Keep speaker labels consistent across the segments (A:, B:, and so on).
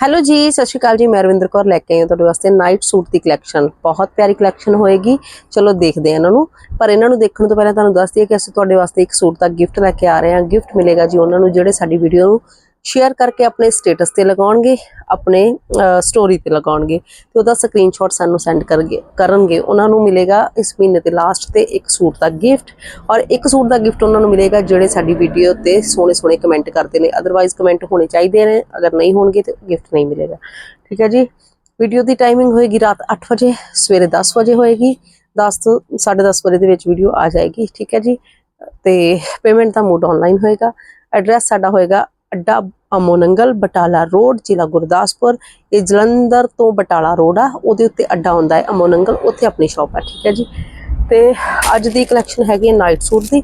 A: Hello ਜੀ, ਸਤਿ ਸ਼੍ਰੀ ਅਕਾਲ ਜੀ, ਮੈਂ ਰਵਿੰਦਰ ਕੌਰ ਲੈ ਕੇ ਆਈ ਹਾਂ ਤੁਹਾਡੇ ਵਾਸਤੇ ਨਾਈਟ ਸੂਟ ਦੀ ਕਲੈਕਸ਼ਨ ਬਹੁਤ ਪਿਆਰੀ ਕਲੈਕਸ਼ਨ ਹੋਏਗੀ। ਚਲੋ ਦੇਖਦੇ ਹਾਂ ਇਹਨਾਂ ਨੂੰ। ਪਰ ਇਹਨਾਂ ਨੂੰ ਦੇਖਣ ਤੋਂ ਪਹਿਲਾਂ ਤੁਹਾਨੂੰ ਦੱਸ ਦਈਏ ਕਿ ਅਸੀਂ ਤੁਹਾਡੇ ਵਾਸਤੇ ਇੱਕ ਸੂਟ ਦਾ ਗਿਫਟ ਲੈ ਕੇ ਆ ਰਹੇ ਹਾਂ। ਗਿਫਟ ਮਿਲੇਗਾ ਜੀ ਉਹਨਾਂ ਨੂੰ, ਜਿਹੜੇ ਸਾਡੀ ਵੀਡੀਓ ਨੂੰ ਸ਼ੇਅਰ ਕਰਕੇ ਆਪਣੇ ਸਟੇਟਸ ਤੇ ਲਗਾਉਣਗੇ, ਆਪਣੇ ਸਟੋਰੀ ਤੇ ਲਗਾਉਣਗੇ ਤੇ ਉਹਦਾ ਸਕਰੀਨਸ਼ਾਟ ਸਾਨੂੰ ਸੈਂਡ ਕਰਨਗੇ ਕਰਨਗੇ। ਉਹਨਾਂ ਨੂੰ ਮਿਲੇਗਾ ਇਸ ਮਹੀਨੇ ਦੇ ਲਾਸਟ ਤੇ ਇੱਕ ਸੂਟ ਦਾ ਗਿਫਟ ਔਰ ਇੱਕ ਸੂਟ ਦਾ ਗਿਫਟ ਉਹਨਾਂ ਨੂੰ ਮਿਲੇਗਾ ਜਿਹੜੇ ਸਾਡੀ ਵੀਡੀਓ ਤੇ ਸੋਹਣੇ ਸੋਹਣੇ ਕਮੈਂਟ ਕਰਦੇ ਨੇ। ਅਦਰਵਾਈਜ਼ ਕਮੈਂਟ ਹੋਣੇ ਚਾਹੀਦੇ ਨੇ, ਅਗਰ ਨਹੀਂ ਹੋਣਗੇ ਤੇ ਗਿਫਟ ਨਹੀਂ ਮਿਲੇਗਾ। ਠੀਕ ਹੈ ਜੀ? ਵੀਡੀਓ ਦੀ ਟਾਈਮਿੰਗ ਹੋਏਗੀ ਰਾਤ 8 ਵਜੇ, ਸਵੇਰੇ 10 ਵਜੇ ਹੋਏਗੀ। 10 ਤੋਂ 10:30 ਵਜੇ ਦੇ ਵਿੱਚ ਵੀਡੀਓ ਆ ਜਾਏਗੀ। ਠੀਕ ਹੈ ਜੀ? ਤੇ ਪੇਮੈਂਟ ਦਾ ਮੋਡ ਆਨਲਾਈਨ ਹੋਏਗਾ। ਐਡਰੈਸ ਸਾਡਾ ਹੋਏਗਾ ਅੱਡਾ ਅਮੋਨੰਗਲ ਬਟਾਲਾ ਰੋਡ, ਜ਼ਿਲ੍ਹਾ ਗੁਰਦਾਸਪੁਰ। ਇਹ ਜਲੰਧਰ ਤੋਂ ਬਟਾਲਾ ਰੋਡ ਆ, ਉਹਦੇ ਉੱਤੇ ਅੱਡਾ ਆਉਂਦਾ ਹੈ ਅਮੋਨੰਗਲ, ਉੱਥੇ ਆਪਣੀ ਸ਼ਾਪ ਆ, ਠੀਕ ਹੈ ਜੀ। ਤੇ ਅੱਜ ਦੀ ਕਲੈਕਸ਼ਨ ਹੈਗੀ ਹੈ ਨਾਈਟ ਸੂਟ ਦੀ।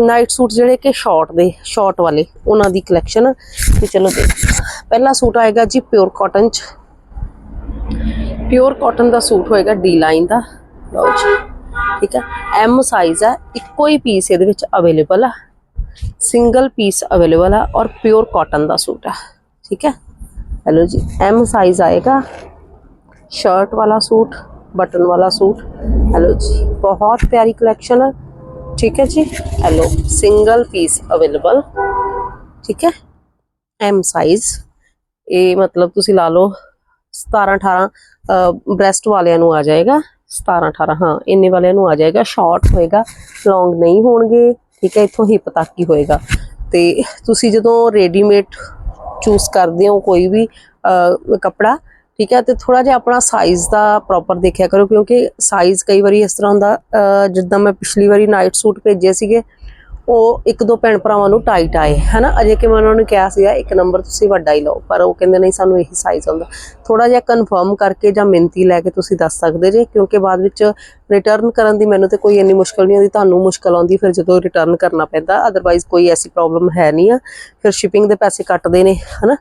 A: ਨਾਈਟ ਸੂਟ ਜਿਹੜੇ ਕਿ ਸ਼ਾਰਟ ਦੇ ਸ਼ਾਰਟ ਵਾਲੇ, ਉਹਨਾਂ ਦੀ ਕਲੈਕਸ਼ਨ ਤੇ ਚਲੋ ਦੇਖ, ਪਹਿਲਾ ਸੂਟ ਆਏਗਾ ਜੀ ਪਿਓਰ ਕਾਟਨ ਚ। ਪਿਓਰ ਕਾਟਨ ਦਾ ਸੂਟ ਹੋਏਗਾ ਡੀ ਲਾਈਨ ਦਾ। ਲਓ ਜੀ, ਠੀਕ ਹੈ। ਐਮ ਸਾਈਜ਼ ਹੈ ਇੱਕੋ ਹੀ ਪੀਸ ਇਹਦੇ ਵਿੱਚ ਅਵੇਲੇਬਲ ਆ। ਸਿੰਗਲ ਪੀਸ ਅਵੇਲੇਬਲ ਆ ਔਰ ਪਿਓਰ ਕਾਟਨ ਦਾ ਸੂਟ ਹੈ ਠੀਕ ਹੈ ਹੈਲੋ ਜੀ ਐਮ ਸਾਈਜ਼ ਆਏਗਾ ਸ਼ਰਟ ਵਾਲਾ ਸੂਟ ਬਟਨ ਵਾਲਾ ਸੂਟ ਹੈਲੋ ਜੀ ਬਹੁਤ ਪਿਆਰੀ ਕਲੈਕਸ਼ਨ ਹੈ ਠੀਕ ਹੈ ਜੀ ਹੈਲੋ ਸਿੰਗਲ ਪੀਸ ਅਵੇਲੇਬਲ ਠੀਕ ਹੈ ਐਮ ਸਾਈਜ਼ ਇਹ ਮਤਲਬ ਤੁਸੀਂ ਲਾ ਲਓ 17 18 ਬ੍ਰੈਸਟ ਵਾਲਿਆਂ ਨੂੰ ਆ ਜਾਏਗਾ 17 18 ਹਾਂ ਇੰਨੇ ਵਾਲਿਆਂ ਨੂੰ ਆ ਜਾਏਗਾ ਸ਼ਾਰਟ ਹੋਏਗਾ ਲੌਂਗ ਨਹੀਂ ਹੋਣਗੇ ਠੀਕ ਹੈ ਇੱਥੋਂ ਹਿਪ ਤੱਕ ਹੀ ਹੋਏਗਾ। ਤੇ ਤੁਸੀਂ ਜਦੋਂ ਰੈਡੀਮੇਡ ਚੂਜ਼ ਕਰਦੇ ਹੋ ਕੋਈ ਵੀ ਅਹ, ਕੱਪੜਾ ਠੀਕ ਹੈ ਤੇ ਥੋੜਾ ਜਿਹਾ ਆਪਣਾ ਸਾਈਜ਼ ਦਾ ਪ੍ਰੋਪਰ ਦੇਖਿਆ ਕਰੋ ਕਿਉਂਕਿ ਸਾਈਜ਼ ਕਈ ਵਾਰੀ ਇਸ ਤਰ੍ਹਾਂ ਹੁੰਦਾ ਜਿੱਦਾਂ ਮੈਂ ਪਿਛਲੀ ਵਾਰੀ ਨਾਈਟ ਸੂਟ ਭੇਜੇ ਸੀਗੇ ਉਹ ਇੱਕ ਦੋ ਭੈਣ ਭਰਾਵਾਂ ਨੂੰ ਟਾਈਟ ਆਏ, ਹਨਾ? ਅਜੇ ਕਿ ਮੈਂ ਉਹਨਾਂ ਨੂੰ ਕਿਹਾ ਸੀਗਾ, ਇੱਕ ਨੰਬਰ ਤੁਸੀਂ ਵੱਡਾ ਹੀ ਲਓ, ਪਰ ਉਹ ਕਹਿੰਦੇ ਨਹੀਂ ਸਾਨੂੰ ਇਹੀ ਸਾਈਜ਼ ਆਉਂਦਾ। ਥੋੜਾ ਜਿਹਾ ਕਨਫਰਮ ਕਰਕੇ ਜਾਂ ਮਿੰਤੀ ਲੈ ਕੇ ਤੁਸੀਂ ਦੱਸ ਸਕਦੇ ਜੇ, ਕਿਉਂਕਿ ਬਾਅਦ ਵਿੱਚ ਰਿਟਰਨ ਕਰਨ ਦੀ ਮੈਨੂੰ ਤੇ ਕੋਈ ਇੰਨੀ ਮੁਸ਼ਕਲ ਨਹੀਂ ਆਉਂਦੀ, ਤੁਹਾਨੂੰ ਮੁਸ਼ਕਲ ਆਉਂਦੀ, ਫਿਰ ਜਦੋਂ ਰਿਟਰਨ ਕਰਨਾ ਪੈਂਦਾ ਅਦਰਵਾਈਜ਼ ਕੋਈ ਐਸੀ ਪ੍ਰੋਬਲਮ ਹੈ ਨਹੀਂ ਆ। ਫਿਰ ਸ਼ਿਪਿੰਗ ਦੇ ਪੈਸੇ ਕੱਟਦੇ ਨੇ, ਹਨਾ?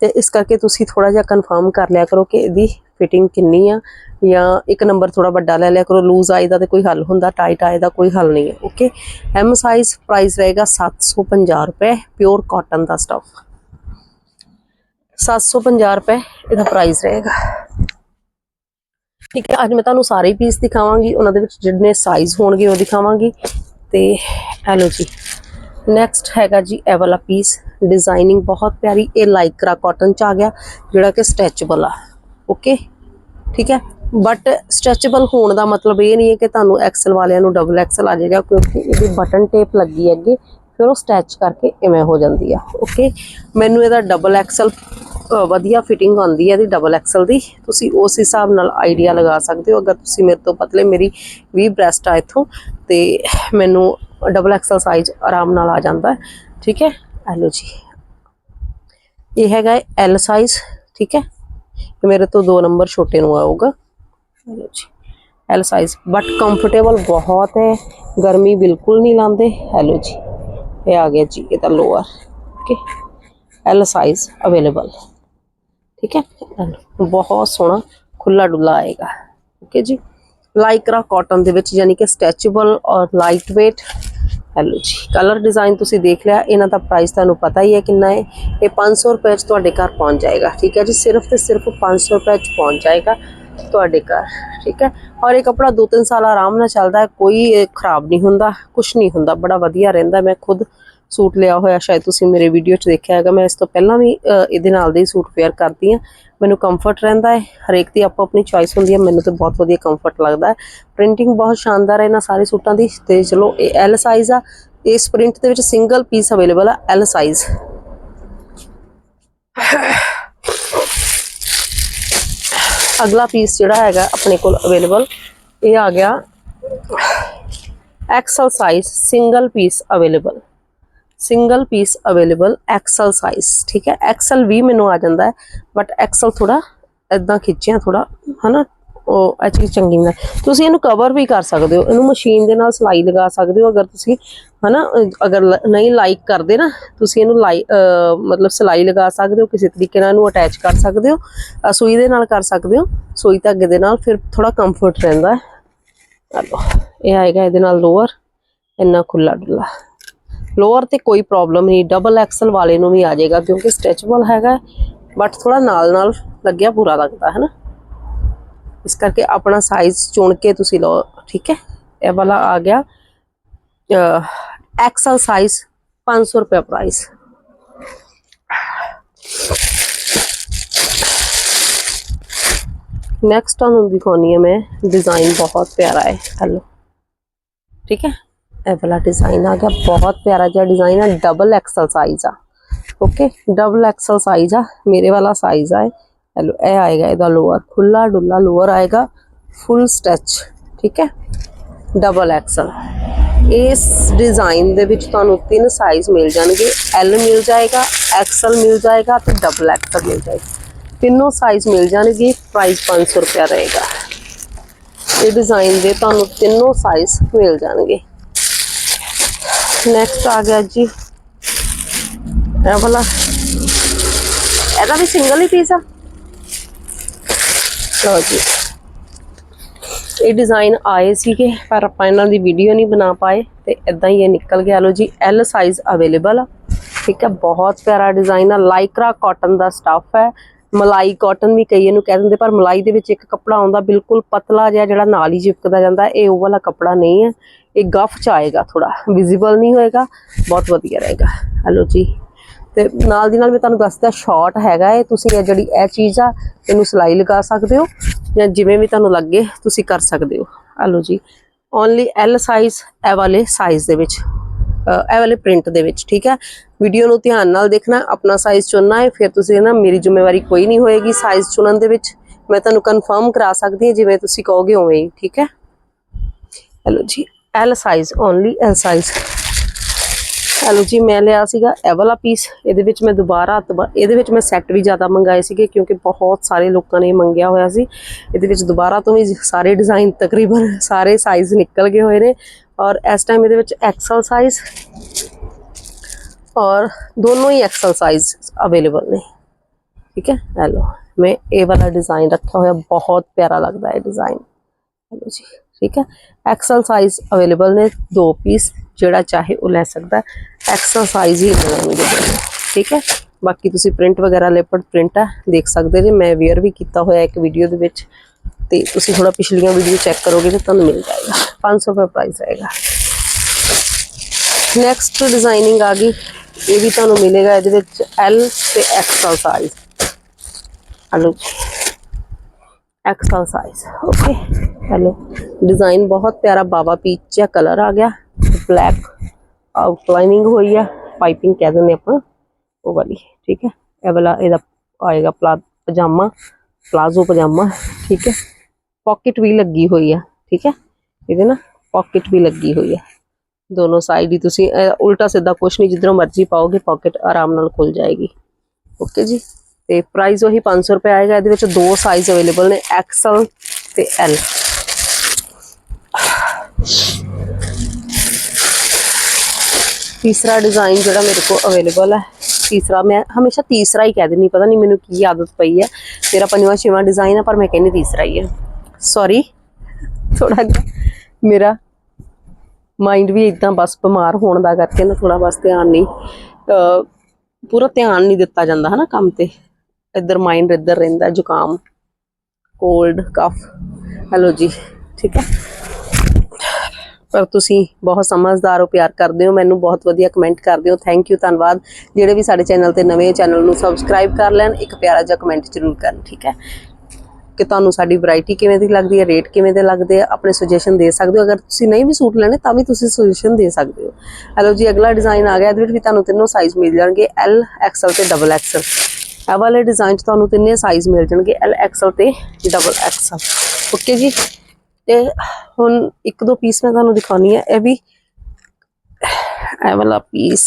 A: ਤੇ ਇਸ ਕਰਕੇ ਤੁਸੀਂ ਥੋੜਾ ਜਿਹਾ ਕਨਫਰਮ ਕਰ ਲਿਆ ਕਰੋ ਕਿ ਇਹਦੀ ਫਿਟਿੰਗ ਕਿੰਨੀ ਆ ਜਾਂ ਇੱਕ ਨੰਬਰ ਥੋੜਾ ਵੱਡਾ ਲੈ ਲਿਆ ਕਰੋ ਲੂਜ਼ ਆਈ ਦਾ ਤੇ ਕੋਈ ਹੱਲ ਹੁੰਦਾ ਟਾਈਟ ਆਏ ਦਾ ਕੋਈ ਹੱਲ ਨਹੀਂ ਹੈ ਓਕੇ ਐਮ ਸਾਈਜ਼ ਪ੍ਰਾਈਸ ਰਹੇਗਾ 750 ਰੁਪਏ ਪਿਓਰ ਕਾਟਨ ਦਾ ਸਟਫ 750 ਰੁਪਏ ਇਹਦਾ ਪ੍ਰਾਈਸ ਰਹੇਗਾ। ਠੀਕ ਹੈ, ਅੱਜ ਮੈਂ ਤੁਹਾਨੂੰ ਸਾਰੇ ਪੀਸ ਦਿਖਾਵਾਂਗੀ, ਉਹਨਾਂ ਦੇ ਵਿੱਚ ਜਿਹੜੇ ਸਾਈਜ਼ ਹੋਣਗੇ ਉਹ ਦਿਖਾਵਾਂਗੀ। ਤੇ ਹੈਲੋ ਜੀ ਨੈਕਸਟ ਹੈਗਾ ਜੀ ਇਹ ਵਾਲਾ ਪੀਸ ਡਿਜ਼ਾਈਨਿੰਗ ਬਹੁਤ ਪਿਆਰੀ, ਇਹ ਲਾਈਕਰਾ ਕਾਟਨ ਚ ਆ ਗਿਆ, ਜਿਹੜਾ ਕਿ ਸਟ੍ਰੈਚੇਬਲ ਆ ਓਕੇ ਠੀਕ ਹੈ? ਬਟ ਸਟ੍ਰੈਚੇਬਲ ਹੋਣ ਦਾ ਮਤਲਬ ਇਹ ਨਹੀਂ ਹੈ ਕਿ ਤੁਹਾਨੂੰ ਐਕਸਲ ਵਾਲਿਆਂ ਨੂੰ ਡਬਲ ਐਕਸਲ ਆ ਜਾਏਗਾ, ਕਿਉਂਕਿ ਇਹਦੀ ਬਟਨ ਟੇਪ ਲੱਗੀ ਹੈ ਅੱਗੇ ਫਿਰ ਉਹ ਸਟੈਚ ਕਰਕੇ ਇਵੇਂ ਹੋ ਜਾਂਦੀ ਆ ਓਕੇ ਮੈਨੂੰ ਇਹਦਾ ਡਬਲ ਐਕਸਲ ਵਧੀਆ ਫਿਟਿੰਗ ਆਉਂਦੀ ਹੈ ਇਹਦੀ ਡਬਲ ਐਕਸਲ ਦੀ, ਤੁਸੀਂ ਉਸ ਹਿਸਾਬ ਨਾਲ ਆਈਡੀਆ ਲਗਾ ਸਕਦੇ ਹੋ, ਅਗਰ ਤੁਸੀਂ ਮੇਰੇ ਤੋਂ ਪਤਲੇ, ਮੇਰੀ 20 ਬ੍ਰੈਸਟ ਆ ਇੱਥੋਂ, ਤੇ ਮੈਨੂੰ ਡਬਲ ਐਕਸਲ ਸਾਈਜ਼ ਆਰਾਮ ਨਾਲ ਆ ਜਾਂਦਾ ਹੈ ਠੀਕ ਹੈ? ਹੈਲੋ ਜੀ। ਇਹ ਹੈਗਾ ਐਲ ਸਾਈਜ਼ ਠੀਕ ਹੈ? ਮੇਰੇ ਤੋਂ 2 ਨੰਬਰ ਛੋਟੇ ਨੂੰ ਆਊਗਾ। ਐਲ ਸਾਈਜ਼ ਬਟ ਕੰਫਰਟੇਬਲ ਬਹੁਤ ਹੈ ਗਰਮੀ ਬਿਲਕੁਲ ਨਹੀਂ ਲਾਉਂਦੇ ਹੈਲੋ ਜੀ ਇਹ ਆ ਗਿਆ ਜੀ ਇਹਦਾ lower okay L size available ਠੀਕ ਹੈ ਬਹੁਤ ਸੋਹਣਾ ਖੁੱਲਾ ਡੁੱਲਾ ਆਏਗਾ ਓਕੇ ਜੀ ਲਾਈਕਰਾ ਕਾਟਨ ਦੇ ਵਿੱਚ ਯਾਨੀ ਕਿ ਸਟ੍ਰੈਚੇਬਲ ਔਰ ਲਾਈਟ weight ਹੈਲੋ ਜੀ ਕਲਰ ਡਿਜ਼ਾਈਨ ਤੁਸੀਂ ਦੇਖ ਲਿਆ ਇਹਨਾਂ ਦਾ ਪ੍ਰਾਈਸ ਤੁਹਾਨੂੰ ਪਤਾ ਹੀ ਹੈ ਕਿੰਨਾ ਹੈ ਇਹ 500 ਰੁਪਏ 'ਚ ਤੁਹਾਡੇ ਘਰ ਪਹੁੰਚ ਜਾਏਗਾ ਠੀਕ ਹੈ ਜੀ ਸਿਰਫ ਤੇ ਸਿਰਫ 500 ਰੁਪਏ 'ਚ ਪਹੁੰਚ ਜਾਏਗਾ ਤੁਹਾਡੇ ਘਰ, ਠੀਕ ਹੈ? ਔਰ ਇਹ ਕਪੜਾ 2-3 ਸਾਲ ਆਰਾਮ ਨਾਲ ਚੱਲਦਾ ਹੈ, ਕੋਈ ਖਰਾਬ ਨਹੀਂ ਹੁੰਦਾ ਕੁਝ ਨਹੀਂ ਹੁੰਦਾ, ਬੜਾ ਵਧੀਆ ਰਹਿੰਦਾ। ਮੈਂ ਖੁਦ ਸੂਟ ਲਿਆ ਹੋਇਆ, ਸ਼ਾਇਦ ਤੁਸੀਂ ਮੇਰੇ ਵੀਡੀਓ 'ਚ ਦੇਖਿਆ ਹੈਗਾ, ਮੈਂ ਇਸ ਤੋਂ ਪਹਿਲਾਂ ਵੀ ਇਹਦੇ ਨਾਲ ਦੇ ਸੂਟ ਵੇਅਰ ਕਰਦੀ ਹਾਂ। ਮੈਨੂੰ ਕੰਫਰਟ ਰਹਿੰਦਾ ਹੈ, ਹਰੇਕ ਦੀ ਆਪੋ ਆਪਣੀ ਚੁਆਇਸ ਹੁੰਦੀ ਹੈ, ਮੈਨੂੰ ਤਾਂ ਬਹੁਤ ਵਧੀਆ ਕੰਫਰਟ ਲੱਗਦਾ ਹੈ। ਪ੍ਰਿੰਟਿੰਗ ਬਹੁਤ ਸ਼ਾਨਦਾਰ ਹੈ ਇਹਨਾਂ ਸਾਰੇ ਸੂਟਾਂ ਦੀ, ਤੇ ਚਲੋ, ਇਹ ਐਲ ਸਾਈਜ਼ ਆ, ਇਸ ਪ੍ਰਿੰਟ ਦੇ ਵਿੱਚ ਸਿੰਗਲ ਪੀਸ ਅਵੇਲੇਬਲ ਆ ਐਲ ਸਾਈਜ਼ ਅਗਲਾ ਪੀਸ ਜਿਹੜਾ ਹੈਗਾ ਆਪਣੇ ਕੋਲ ਅਵੇਲੇਬਲ ਇਹ ਆ ਗਿਆ XL size single piece available single piece available XL size ਠੀਕ ਹੈ? ਐਕਸਲ ਵੀ ਮੈਨੂੰ ਆ ਜਾਂਦਾ ਹੈ ਬਟ ਐਕਸਲ ਥੋੜਾ ਇਦਾਂ ਖਿੱਚਿਆ ਥੋੜਾ ਹਨਾ? ਉਹ ਇਹ ਚੰਗੀ ਨਾ ਤੁਸੀਂ ਇਹਨੂੰ ਕਵਰ ਵੀ ਕਰ ਸਕਦੇ ਹੋ। ਇਹਨੂੰ ਮਸ਼ੀਨ ਦੇ ਨਾਲ ਸਲਾਈ ਲਗਾ ਸਕਦੇ ਹੋ। ਅਗਰ ਤੁਸੀਂ ਹਨਾ ਅਹ ਅਗਰ ਲ- ਨਹੀਂ ਲਾਈਕ ਕਰਦੇ ਨਾ, ਤੁਸੀਂ ਇਹਨੂੰ ਲਾਈ ਮਤਲਬ ਸਲਾਈ ਲਗਾ ਸਕਦੇ ਹੋ। ਕਿਸੇ ਤਰੀਕੇ ਨਾਲ ਇਹਨੂੰ ਅਟੈਚ ਕਰ ਸਕਦੇ ਹੋ। ਸੂਈ ਦੇ ਨਾਲ ਕਰ ਸਕਦੇ ਹੋ। ਸੂਈ ਧਾਗੇ ਦੇ ਨਾਲ ਫਿਰ ਥੋੜਾ ਕੰਫਰਟ ਰਹਿੰਦਾ ਹੈ। ਇਹ ਆਏਗਾ ਇਹਦੇ ਨਾਲ ਲੋਅਰ ਇੰਨਾ ਖੁੱਲਾ ਡੁੱਲਾ ਲੋਅਰ ਤੇ ਕੋਈ ਪ੍ਰੋਬਲਮ ਨਹੀਂ। ਡਬਲ ਐਕਸਲ ਵਾਲੇ ਨੂੰ ਵੀ ਆ ਜਾਏਗਾ, ਕਿਉਂਕਿ ਸਟ੍ਰੈਚੇਬਲ ਹੈਗਾ ਬਟ ਥੋੜਾ ਨਾਲ ਨਾਲ ਲੱਗਿਆ ਪੂਰਾ ਲੱਗਦਾ ਹੈ ਨਾ ਇਸ ਕਰਕੇ ਆਪਣਾ ਸਾਈਜ਼ ਚੁਣ ਕੇ ਤੁਸੀਂ ਲਓ ਠੀਕ ਹੈ ਇਹ ਵਾਲਾ ਆ ਗਿਆ ਐਕਸਲ ਸਾਈਜ਼ 500 ਰੁਪਏ ਪ੍ਰਾਈਸ ਨੈਕਸਟ ਤੁਹਾਨੂੰ ਦਿਖਾਉਣੀ ਹੈ ਮੈਂ ਡਿਜ਼ਾਈਨ ਬਹੁਤ ਪਿਆਰਾ ਹੈ ਹੈਲੋ ਠੀਕ ਹੈ ਇਹ ਵਾਲਾ ਡਿਜ਼ਾਈਨ ਆ ਗਿਆ ਬਹੁਤ ਪਿਆਰਾ ਜਿਹਾ ਡਿਜ਼ਾਈਨ ਹੈ ਡਬਲ ਐਕਸਲ ਸਾਈਜ਼ ਆ ਓਕੇ ਡਬਲ ਐਕਸਲ ਸਾਈਜ਼ ਆ ਮੇਰੇ ਵਾਲਾ ਸਾਈਜ਼ ਆ ਇਹ ਹੈਲੋ ਇਹ ਆਏਗਾ, ਇਹਦਾ ਲੋਅਰ ਖੁੱਲਾ ਡੁੱਲਾ ਲੋਅਰ ਆਏਗਾ ਫੁੱਲ ਸਟੈਚ ਠੀਕ ਹੈ? ਡਬਲ ਐਕਸਲ ਇਸ ਡਿਜ਼ਾਈਨ ਦੇ ਵਿੱਚ ਤੁਹਾਨੂੰ ਤਿੰਨ ਸਾਈਜ਼ ਮਿਲ ਜਾਣਗੇ ਐਲ ਮਿਲ ਜਾਏਗਾ ਐਕਸਲ ਮਿਲ ਜਾਏਗਾ ਤੇ ਡਬਲ ਐਕਸਲ ਮਿਲ ਜਾਏਗਾ। ਤਿੰਨੋਂ ਸਾਈਜ਼ ਮਿਲ ਜਾਣਗੇ ਪ੍ਰਾਈਸ 500 ਰੁਪਿਆ ਰਹੇਗਾ। ਇਹ ਡਿਜ਼ਾਈਨ ਦੇ ਤੁਹਾਨੂੰ ਤਿੰਨੋਂ ਸਾਈਜ਼ ਮਿਲ ਜਾਣਗੇ। ਨੈਕਸਟ ਆ ਗਿਆ ਜੀ। ਇਹ ਵਾਲਾ। ਇਹਦਾ ਵੀ ਸਿੰਗਲ ਹੀ ਪੀਸ ਆ? ਲਓ ਜੀ। ਇਹ ਡਿਜ਼ਾਈਨ ਆਏ ਸੀਗੇ, ਪਰ ਆਪਾਂ ਇਹਨਾਂ ਦੀ ਵੀਡੀਓ ਨਹੀਂ ਬਣਾ ਪਾਏ ਤੇ ਇਦਾਂ ਹੀ ਇਹ ਨਿਕਲ ਗਿਆ। ਲੋ ਜੀ ਐਲ ਸਾਈਜ਼ ਅਵੇਲੇਬਲ ਆ। ਠੀਕ ਹੈ ਬਹੁਤ ਪਿਆਰਾ ਡਿਜ਼ਾਈਨ ਆ। ਲਾਈਕਰਾ ਕਾਟਨ ਦਾ ਸਟਫ ਹੈ। ਮਲਾਈ ਕਾਟਨ ਵੀ ਕਈ ਇਹਨੂੰ ਕਹਿ ਦਿੰਦੇ, ਪਰ ਮਲਾਈ ਦੇ ਵਿੱਚ ਇੱਕ ਕੱਪੜਾ ਆਉਂਦਾ, ਬਿਲਕੁਲ ਪਤਲਾ ਜਿਹਾ ਜਿਹੜਾ ਨਾਲ ਹੀ ਚਿਪਕਦਾ ਜਾਂਦਾ, ਇਹ ਉਹ ਵਾਲਾ ਕੱਪੜਾ ਨਹੀਂ ਹੈ। ਇਹ ਗਫ ਚ ਆਏਗਾ ਥੋੜਾ ਵਿਜ਼ੀਬਲ ਨਹੀਂ ਹੋਏਗਾ, ਬਹੁਤ ਵਧੀਆ ਰਹੇਗਾ। ਹਲੋ ਜੀ ਤੇ ਨਾਲ ਦੀ ਨਾਲ ਮੈਂ ਤੁਹਾਨੂੰ ਦੱਸਦਾ ਸ਼ਾਰਟ ਹੈਗਾ ਇਹ। ਤੁਸੀਂ ਇਹ ਜਿਹੜੀ ਇਹ ਚੀਜ਼ ਆ, ਇਹਨੂੰ ਸਿਲਾਈ ਲਗਾ ਸਕਦੇ ਹੋ ਜਾਂ ਜਿਵੇਂ ਵੀ ਤੁਹਾਨੂੰ ਲੱਗੇ, ਤੁਸੀਂ ਕਰ ਸਕਦੇ ਹੋ। ਹਲੋ ਜੀ। ਓਨਲੀ ਐਲ ਸਾਈਜ਼ ਇਹ ਵਾਲੇ ਸਾਈਜ਼ ਦੇ ਵਿੱਚ ਇਹ ਵਾਲੇ ਪ੍ਰਿੰਟ ਦੇ ਵਿੱਚ, ਠੀਕ ਹੈ? ਵੀਡੀਓ ਨੂੰ ਧਿਆਨ ਨਾਲ ਦੇਖਣਾ, ਆਪਣਾ ਸਾਈਜ਼ ਚੁਣਨਾ ਹੈ, ਫਿਰ ਤੁਸੀਂ ਨਾ ਮੇਰੀ ਜ਼ਿੰਮੇਵਾਰੀ ਕੋਈ ਨਹੀਂ ਹੋਏਗੀ ਸਾਈਜ਼ ਚੁਣਨ ਦੇ ਵਿੱਚ। ਮੈਂ ਤੁਹਾਨੂੰ ਕਨਫਰਮ ਕਰਾ ਸਕਦੀ ਹਾਂ, ਜਿਵੇਂ ਤੁਸੀਂ ਕਹੋਗੇ ਉਵੇਂ ਹੀ, ਠੀਕ ਹੈ? ਹੈਲੋ ਜੀ। L size only L size hello ਜੀ ਮੈਂ ਲਿਆ ਸੀਗਾ, ਇਹ ਵਾਲਾ ਪੀਸ ਇਹਦੇ ਵਿੱਚ ਮੈਂ ਦੁਬਾਰਾ ਦੁਬਾ- ਇਹਦੇ ਵਿੱਚ ਮੈਂ ਸੈੱਟ ਵੀ ਜ਼ਿਆਦਾ ਮੰਗਾਏ ਸੀਗੇ ਕਿਉਂਕਿ ਬਹੁਤ ਸਾਰੇ ਲੋਕਾਂ ਨੇ ਮੰਗਿਆ ਹੋਇਆ ਸੀ। ਇਹਦੇ ਵਿੱਚ ਦੁਬਾਰਾ ਤੋਂ ਵੀ ਸਾਰੇ ਡਿਜ਼ਾਈਨ ਤਕਰੀਬਨ ਸਾਰੇ ਸਾਈਜ਼ ਨਿਕਲ ਗਏ ਹੋਏ ਨੇ ਔਰ ਇਸ ਟਾਈਮ ਇਹਦੇ ਵਿੱਚ ਐਕਸਲ ਸਾਈਜ਼ ਔਰ ਦੋਨੋਂ ਹੀ ਐਕਸਲ ਸਾਈਜ਼ ਅਵੇਲੇਬਲ ਨੇ। ਠੀਕ ਹੈ? ਹੈਲੋ ਮੈਂ ਇਹ ਵਾਲਾ ਡਿਜ਼ਾਈਨ ਰੱਖਿਆ ਹੋਇਆ, ਬਹੁਤ ਪਿਆਰਾ ਲੱਗਦਾ ਹੈ ਡਿਜ਼ਾਈਨ ਹੈਲੋ ਜੀ, ਠੀਕ ਹੈ? ਐਕਸਲ ਸਾਈਜ਼ ਅਵੇਲੇਬਲ ਨੇ, ਦੋ ਪੀਸ ਜਿਹੜਾ ਚਾਹੇ ਉਹ ਲੈ ਸਕਦਾ। ਐਕਸਲ ਸਾਈਜ਼ ਹੀ ਮਿਲਣਗੇ ਦੋਨੋਂ, ਠੀਕ ਹੈ? ਬਾਕੀ ਤੁਸੀਂ ਪ੍ਰਿੰਟ ਵਗੈਰਾ ਲੈਪਰਡ ਪ੍ਰਿੰਟ ਹੈ ਦੇਖ ਸਕਦੇ ਜੇ। ਮੈਂ ਵੇਅਰ ਵੀ ਕੀਤਾ ਹੋਇਆ ਇੱਕ ਵੀਡੀਓ ਦੇ ਵਿੱਚ। ਤੇ ਤੁਸੀਂ ਥੋੜਾ ਪਿਛਲੀਆਂ ਵੀਡੀਓ ਚੈੱਕ ਕਰੋਗੇ ਤਾਂ ਤੁਹਾਨੂੰ ਮਿਲ ਜਾਏਗਾ। 500 ਰੁਪਏ ਪ੍ਰਾਈਸ ਰਹੇਗਾ ਨੈਕਸਟ ਡਿਜ਼ਾਈਨਿੰਗ ਆ ਗਈ। ਇਹ ਵੀ ਤੁਹਾਨੂੰ ਮਿਲੇਗਾ ਇਹਦੇ ਵਿੱਚ ਐਲ ਤੇ XL size hello XL size okay hello design ਬਹੁਤ ਪਿਆਰਾ ਬਾਬਾ ਪੀਚ ਜਿਹਾ ਕਲਰ ਆ ਗਿਆ ਬਲੈਕ ਆਊਟਲਾਈਨਿੰਗ ਹੋਈ ਆ ਪਾਈਪਿੰਗ ਕਹਿ ਦਿੰਦੇ ਆਪਾਂ ਉਹ ਵਾਲੀ ਠੀਕ ਹੈ ਇਹ ਵਾਲਾ ਇਹਦਾ ਆਏਗਾ ਪਲਾ ਪਜਾਮਾ ਪਲਾਜ਼ੋ ਪਜਾਮਾ ਠੀਕ ਹੈ ਪਾਕਟ ਵੀ ਲੱਗੀ ਹੋਈ ਆ ਠੀਕ ਹੈ ਇਹਦੇ ਨਾ ਪਾਕਟ ਵੀ ਲੱਗੀ ਹੋਈ ਆ ਦੋਨੋਂ ਸਾਈਡ ਹੀ ਤੁਸੀਂ ਅਹ, ਉਲਟਾ ਸਿੱਧਾ ਕੁਛ ਨਹੀਂ ਜਿੱਧਰੋਂ ਮਰਜ਼ੀ ਪਾਓਗੇ ਪਾਕਟ ਆਰਾਮ ਨਾਲ ਖੁੱਲ ਜਾਏਗੀ ਓਕੇ ਜੀ ਤੇ ਪ੍ਰਾਈਸ ਉਹੀ 500 ਰੁਪਏ ਆਏਗਾ, ਇਹਦੇ ਵਿੱਚ ਦੋ ਸਾਈਜ਼ ਅਵੇਲੇਬਲ ਨੇ ਐਕਸਲ ਤੇ ਐਲ ਤੀਸਰਾ ਡਿਜ਼ਾਈਨ ਜਿਹੜਾ ਮੇਰੇ ਕੋਲ ਅਵੇਲੇਬਲ ਹੈ, ਤੀਸਰਾ ਮੈਂ ਹਮੇਸ਼ਾ ਤੀਸਰਾ ਹੀ ਕਹਿ ਦਿੰਦੀ, ਪਤਾ ਨਹੀਂ ਮੈਨੂੰ ਕੀ ਆਦਤ ਪਈ ਹੈ। ਮੇਰਾ ਪੰਜਵਾਂ, ਛੇਵਾਂ ਡਿਜ਼ਾਈਨ ਹੈ, ਪਰ ਮੈਂ ਕਹਿੰਦੀ ਤੀਸਰਾ ਹੀ ਹੈ। ਸੌਰੀ ਥੋੜਾ ਮੇਰਾ ਮਾਈਂਡ ਵੀ ਇਦਾਂ ਬਸ ਬਿਮਾਰ ਹੋਣ ਦਾ ਕਰਕੇ ਨਾ ਥੋੜਾ ਬਸ ਧਿਆਨ ਨਹੀਂ ਪੂਰਾ ਧਿਆਨ ਨਹੀਂ ਦਿੱਤਾ ਜਾਂਦਾ ਹੈ ਨਾ ਕੰਮ ਤੇ। ਇੱਧਰ ਮਾਈਂਡ ਇੱਧਰ ਰਹਿੰਦਾ, ਜ਼ੁਕਾਮ ਕੋਲਡ ਕਫ ਹੈਲੋ ਜੀ, ਠੀਕ ਹੈ? ਪਰ ਤੁਸੀਂ ਬਹੁਤ ਸਮਝਦਾਰ ਹੋ, ਪਿਆਰ ਕਰਦੇ ਹੋ, ਮੈਨੂੰ ਬਹੁਤ ਵਧੀਆ ਕਮੈਂਟ ਕਰਦੇ ਹੋ। ਥੈਂਕ ਯੂ ਧੰਨਵਾਦ। ਜਿਹੜੇ ਵੀ ਸਾਡੇ ਚੈਨਲ ਤੇ ਨਵੇਂ ਚੈਨਲ ਨੂੰ ਸਬਸਕ੍ਰਾਈਬ ਕਰ ਲੈਣ, ਇੱਕ ਪਿਆਰਾ ਜਿਹਾ ਕਮੈਂਟ ਜ਼ਰੂਰ ਕਰਨ, ਠੀਕ ਹੈ? ਕਿ ਤੁਹਾਨੂੰ ਸਾਡੀ ਵੈਰਾਈਟੀ ਕਿਵੇਂ ਦੀ ਲੱਗਦੀ ਹੈ ਰੇਟ ਕਿਵੇਂ ਦੇ ਲੱਗਦੇ ਆ, ਆਪਣੇ ਸੁਜੈਸ਼ਨ ਦੇ ਸਕਦੇ ਹੋ। ਅਗਰ ਤੁਸੀਂ ਨਹੀਂ ਵੀ ਸੂਟ ਲੈਣੇ, ਤਾਂ ਵੀ ਤੁਸੀਂ ਸੁਜੈਸ਼ਨ ਦੇ ਸਕਦੇ ਹੋ। ਹੈਲੋ ਜੀ, ਅਗਲਾ ਡਿਜ਼ਾਈਨ ਆ ਗਿਆ, ਇਹਦੇ ਵਿੱਚ ਵੀ ਤੁਹਾਨੂੰ ਤਿੰਨੋਂ ਸਾਈਜ਼ ਮਿਲ ਜਾਣਗੇ ਐਲ ਐਕਸਲ ਤੇ ਡਬਲ ਐਕਸਲ ਇਹ ਵਾਲੇ ਡਿਜ਼ਾਈਨ 'ਚ ਤੁਹਾਨੂੰ ਤਿੰਨੇ ਸਾਈਜ਼ ਮਿਲ ਜਾਣਗੇ ਐਲ ਐਕਸਲ ਤੇ ਡਬਲ ਐਕਸਲ ਓਕੇ ਜੀ? ਤੇ ਹੁਣ ਇੱਕ ਦੋ ਪੀਸ ਮੈਂ ਤੁਹਾਨੂੰ ਦਿਖਾਉਣੀ ਹੈ ਇਹ ਵੀ ਇਹ ਵਾਲਾ ਪੀਸ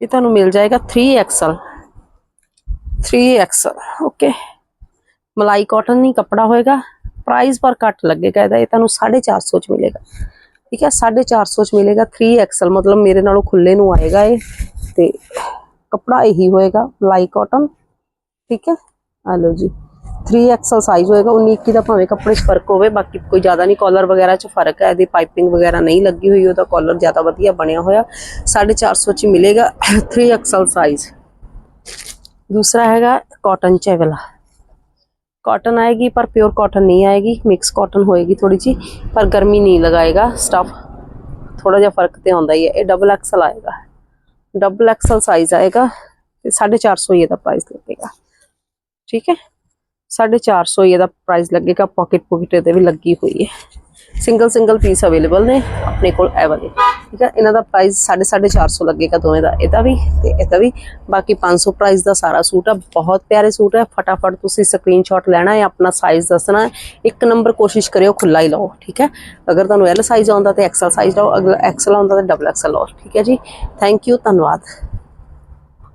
A: ਇਹ ਤੁਹਾਨੂੰ ਮਿਲ ਜਾਏਗਾ 3XL 3XL ਓਕੇ ਮਲਾਈ ਕਾਟਨ ਨਹੀਂ ਕੱਪੜਾ ਹੋਏਗਾ ਪ੍ਰਾਈਸ ਪਰ ਘੱਟ ਲੱਗੇਗਾ ਇਹਦਾ, ਇਹ ਤੁਹਾਨੂੰ 450 ਚ ਮਿਲੇਗਾ। ਠੀਕ ਹੈ? 450 ਚ ਮਿਲੇਗਾ 3XL ਮਤਲਬ ਮੇਰੇ ਨਾਲੋਂ ਖੁੱਲੇ ਨੂੰ ਆਏਗਾ ਇਹ, ਤੇ ਕੱਪੜਾ ਇਹੀ ਹੋਏਗਾ ਮਲਾਈ ਕਾਟਨ ਠੀਕ ਹੈ ਆ ਲਓ ਜੀ 3XL ਸਾਈਜ਼ ਹੋਏਗਾ 19 21 ਦਾ ਭਾਵੇਂ ਕੱਪੜੇ 'ਚ ਫ਼ਰਕ ਹੋਵੇ ਬਾਕੀ ਕੋਈ ਜ਼ਿਆਦਾ ਨਹੀਂ ਕਾਲਰ ਵਗੈਰਾ 'ਚ ਫ਼ਰਕ ਹੈ ਇਹਦੀ ਪਾਈਪਿੰਗ ਵਗੈਰਾ ਨਹੀਂ ਲੱਗੀ ਹੋਈ ਉਹਦਾ ਕਾਲਰ ਜ਼ਿਆਦਾ ਵਧੀਆ ਬਣਿਆ ਹੋਇਆ 450 'ਚ ਹੀ ਮਿਲੇਗਾ 3XL ਸਾਈਜ਼ ਦੂਸਰਾ ਹੈਗਾ ਕਾਟਨ ਚ ਇਹ ਵਾਲਾ ਕਾਟਨ ਆਏਗੀ ਪਰ ਪਿਓਰ ਕਾਟਨ ਨਹੀਂ ਆਏਗੀ ਮਿਕਸ ਕਾਟਨ ਹੋਏਗੀ ਥੋੜੀ ਜੀ ਪਰ ਗਰਮੀ ਨਹੀਂ ਲਗਾਏਗਾ ਸਟਫ ਥੋੜਾ ਜਿਹਾ ਫ਼ਰਕ ਤੇ ਆਉਂਦਾ ਹੀ ਹੈ ਇਹ ਡਬਲ ਐਕਸਲ ਆਏਗਾ ਡਬਲ ਐਕਸਲ ਸਾਈਜ਼ ਆਏਗਾ ਤੇ 450 ਹੀ ਇਹਦਾ ਪ੍ਰਾਈਸ ਲੱਗੇਗਾ। ਠੀਕ ਹੈ? 450 ਹੀ ਇਹਦਾ ਪ੍ਰਾਈਸ ਲੱਗੇਗਾ ਪਾਕਟ ਪੁਕਟ ਇਹਦੇ ਵੀ ਲੱਗੀ ਹੋਈ ਹੈ। ਸਿੰਗਲ ਸਿੰਗਲ ਪੀਸ ਅਵੇਲੇਬਲ ਨੇ, ਆਪਣੇ ਕੋਲ ਇਹ ਵਾਲੇ। ਠੀਕ ਹੈ ਇਹਨਾਂ ਦਾ ਪ੍ਰਾਈਸ 450 ਲੱਗੇਗਾ ਦੋਵੇਂ ਦਾ, ਇਹਦਾ ਵੀ ਤੇ ਇਹਦਾ ਵੀ। ਬਾਕੀ 500 ਪ੍ਰਾਈਸ ਦਾ ਸਾਰਾ ਸੂਟ ਆ, ਬਹੁਤ ਪਿਆਰੇ ਸੂਟ ਹੈ ਫਟਾਫਟ ਤੁਸੀਂ ਸਕਰੀਨਸ਼ਾਟ ਲੈਣਾ ਹੈ, ਆਪਣਾ ਸਾਈਜ਼ ਦੱਸਣਾ ਹੈ। ਇੱਕ ਨੰਬਰ ਕੋਸ਼ਿਸ਼ ਕਰਿਓ ਖੁੱਲਾ ਹੀ ਲਓ, ਠੀਕ ਹੈ? ਅਗਰ ਤੁਹਾਨੂੰ ਐਲ ਸਾਈਜ਼ ਆਉਂਦਾ ਤੇ ਐਕਸਲ ਸਾਈਜ਼ ਲਓ, ਅਗਰ ਐਕਸਲ ਆਉਂਦਾ ਤੇ ਡਬਲ ਐਕਸਲ ਲਓ, ਠੀਕ ਹੈ ਜੀ? ਥੈਂਕ ਯੂ ਧੰਨਵਾਦ।